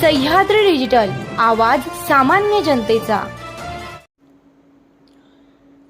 Sahyadri digital आवाज सामान्य जनतेचा.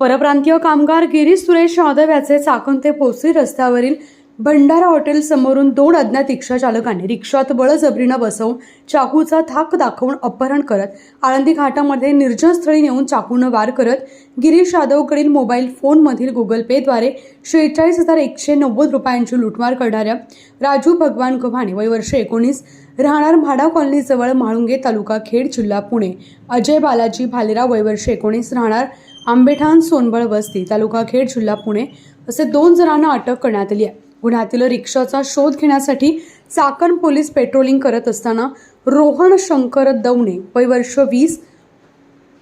परप्रांतीय कामगार गिरीश सुरेश यादव याचे चाकण ते पोसी रस्त्यावरील भंडारा हॉटेल समोरून दोन अज्ञात रिक्षा चालकांनी रिक्षात बळजबरीनं बसवून चाकूचा थाक दाखवून अपहरण करत आळंदी घाटामध्ये निर्जन स्थळी नेऊन चाकूनं वार करत गिरीश यादवकडील मोबाईल फोनमधील गुगल पेद्वारे शेहेचाळीस हजार एकशे नव्वद रुपयांची लुटमार करणाऱ्या राजू भगवान गव्हाणे वय वर्ष एकोणीस राहणार म्हाडा कॉलनीजवळ म्हाळुंगे तालुका खेड जिल्हा पुणे. अजय बालाजी भालेराव वय वर्ष एकोणीस राहणार आंबेठाण सोनबळ वस्ती तालुका खेड जिल्हा पुणे. असे दोन जणांना अटक करण्यात आली आहे. गुन्ह्यातील रिक्षाचा शोध घेण्यासाठी चाकण पोलीस पेट्रोलिंग करत असताना रोहन शंकर दवणे वय वर्ष वीस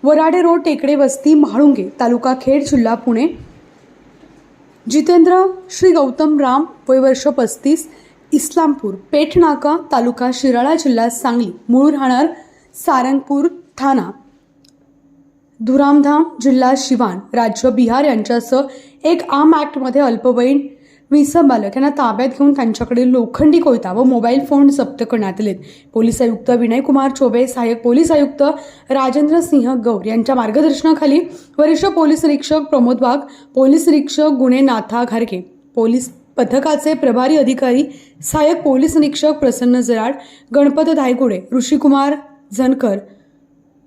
वराडे रोड टेकडे वस्ती म्हाळुंगे तालुका खेड जिल्हा पुणे. जितेंद्र श्री गौतम राम वय वर्ष पस्तीस इस्लामपूर पेठनाका तालुका शिराळा जिल्हा सांगली. मूळ राहणार सारंगपूर ठाणा धुरामधाम जिल्हा शिवान. राज्य बिहार यांच्यासह एक आम ॲक्टमध्ये अल्पवयीन वीस बालक यांना ताब्यात घेऊन त्यांच्याकडे लोखंडी कोयता व मोबाईल फोन जप्त करण्यात आलेत. पोलीस आयुक्त विनयकुमार चोबे सहाय्यक पोलीस आयुक्त राजेंद्र सिंह गौर यांच्या मार्गदर्शनाखाली वरिष्ठ पोलीस निरीक्षक प्रमोद वाघ पोलीस निरीक्षक गुणे नाथा घारके पोलीस पथकाचे प्रभारी अधिकारी सहाय्यक पोलीस निरीक्षक प्रसन्न जराड गणपत धायगुडे ऋषिकुमार झनकर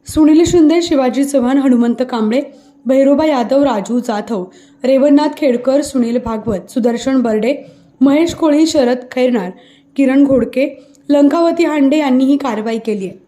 सुनील शिंदे शिवाजी चव्हाण हनुमंत कांबळे भैरोबा यादव राजू जाधव रेवणनाथ खेडकर सुनील भागवत सुदर्शन बर्डे महेश कोळी शरद खैरनार किरण घोडके लंकावती हांडे यांनी ही कारवाई केली आहे.